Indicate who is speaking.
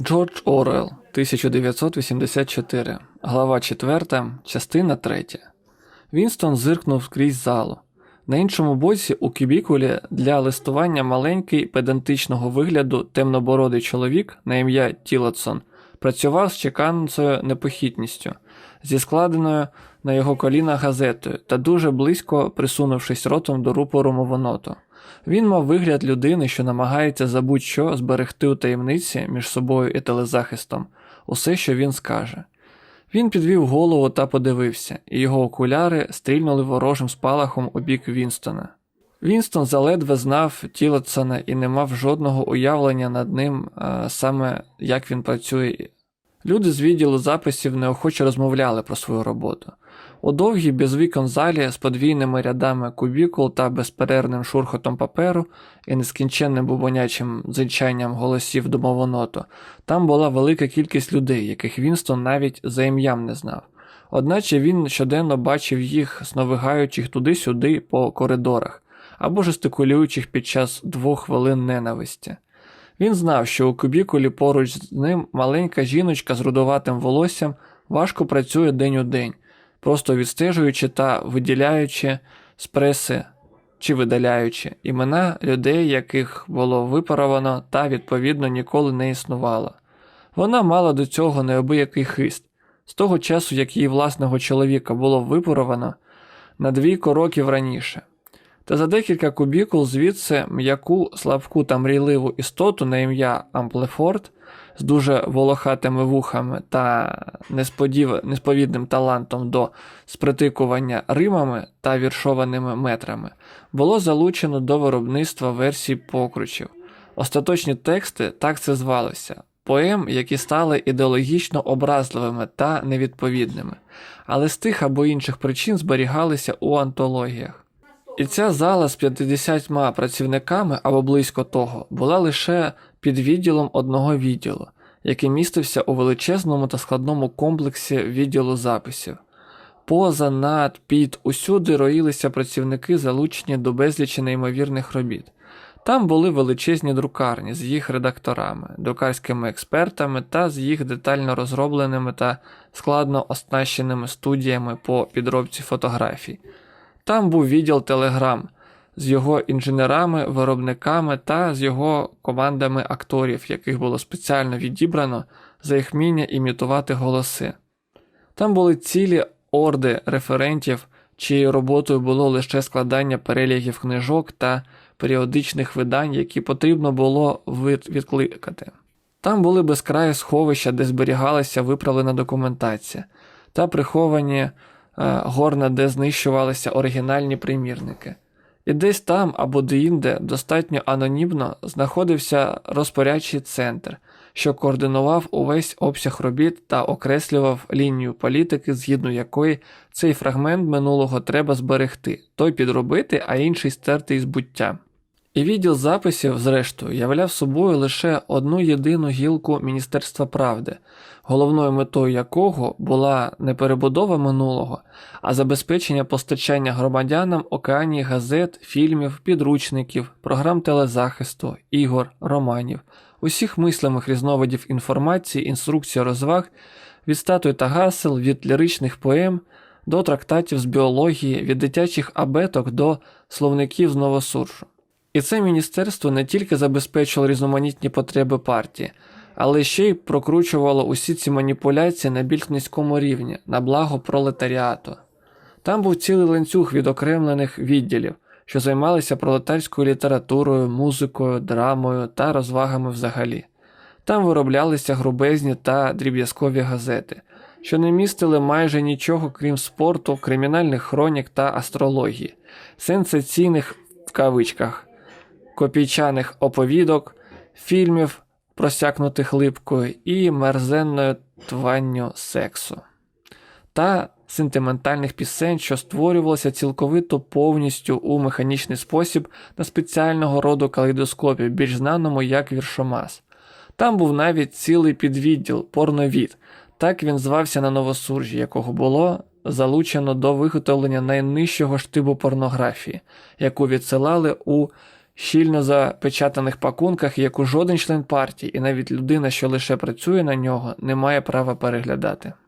Speaker 1: Джордж Орел, 1984, глава 4, частина 3. Вінстон зиркнув крізь залу. На іншому боці у кюбікулі для листування маленький педантичного вигляду темнобородий чоловік на ім'я Тілотсон працював з чеканцею непохитністю, зі складеною на його колінах газетою та дуже близько присунувшись ротом до рупору мовоноту. Він мав вигляд людини, що намагається за будь-що зберегти у таємниці між собою і телезахистом усе, що він скаже. Він підвів голову та подивився, і його окуляри стрільнули ворожим спалахом у бік Вінстона. Вінстон заледве знав Тілотсона і не мав жодного уявлення над ним, саме як він працює. Люди з відділу записів неохоче розмовляли про свою роботу. У довгій без вікон залі з подвійними рядами кубікул та безперервним шурхотом паперу і нескінченним бубонячим дзичанням голосів домовоноту, там була велика кількість людей, яких Вінстон навіть за ім'ям не знав. Одначе він щоденно бачив їх, сновигаючих туди-сюди по коридорах або жестикулюючих під час двох хвилин ненависті. Він знав, що у кубікулі поруч з ним маленька жіночка з рудуватим волоссям важко працює день у день, просто відстежуючи та виділяючи з преси чи видаляючи імена людей, яких було випаровано та відповідно ніколи не існувало. Вона мала до цього неабиякий хист. З того часу, як її власного чоловіка було випаровано на двійко років раніше. Та за декілька кубікул звідси м'яку, слабку та мрійливу істоту на ім'я Амплефорд з дуже волохатими вухами та несподів... несповідним талантом до спритикування римами та віршованими метрами було залучено до виробництва версій покручів. Остаточні тексти так це звалося. Поем, які стали ідеологічно образливими та невідповідними, але з тих або інших причин зберігалися у антологіях. І ця зала з 50 працівниками або близько того була лише під відділом одного відділу, який містився у величезному та складному комплексі відділу записів. Поза, над, під, усюди роїлися працівники, залучені до безлічі неймовірних робіт. Там були величезні друкарні з їх редакторами, друкарськими експертами та з їх детально розробленими та складно оснащеними студіями по підробці фотографій. Там був відділ Телеграм з його інженерами, виробниками та з його командами акторів, яких було спеціально відібрано за їх вміння імітувати голоси. Там були цілі орди референтів, чиєю роботою було лише складання перелігів книжок та періодичних видань, які потрібно було відкликати. Там були безкраї сховища, де зберігалася виправлена документація, та приховані горна, де знищувалися оригінальні примірники. І десь там або деінде достатньо анонімно знаходився розпорядчий центр, що координував увесь обсяг робіт та окреслював лінію політики, згідно якої цей фрагмент минулого треба зберегти, той підробити, а інший стерти із буття. І відділ записів, зрештою, являв собою лише одну єдину гілку Міністерства правди, головною метою якого була не перебудова минулого, а забезпечення постачання громадянам океанії газет, фільмів, підручників, програм телезахисту, ігор, романів, усіх мислимих різновидів інформації, інструкцій розваг, від статуй та гасел, від ліричних поем до трактатів з біології, від дитячих абеток до словників з новосуршу. І це міністерство не тільки забезпечило різноманітні потреби партії, але ще й прокручувало усі ці маніпуляції на більш низькому рівні, на благо пролетаріату. Там був цілий ланцюг відокремлених відділів, що займалися пролетарською літературою, музикою, драмою та розвагами взагалі. Там вироблялися грубезні та дріб'язкові газети, що не містили майже нічого крім спорту, кримінальних хронік та астрології, сенсаційних в кавичках копійчаних оповідок, фільмів, просякнутих липкою, і мерзенною тванню сексу, та сентиментальних пісень, що створювалися цілковито повністю у механічний спосіб на спеціального роду калейдоскопі, більш знаному як віршомас. Там був навіть цілий підвідділ, порновід, так він звався на новосуржі, якого було залучено до виготовлення найнижчого штибу порнографії, яку відсилали у щільно запечатаних пакунках, яку жоден член партії і навіть людина, що лише працює на нього, не має права переглядати.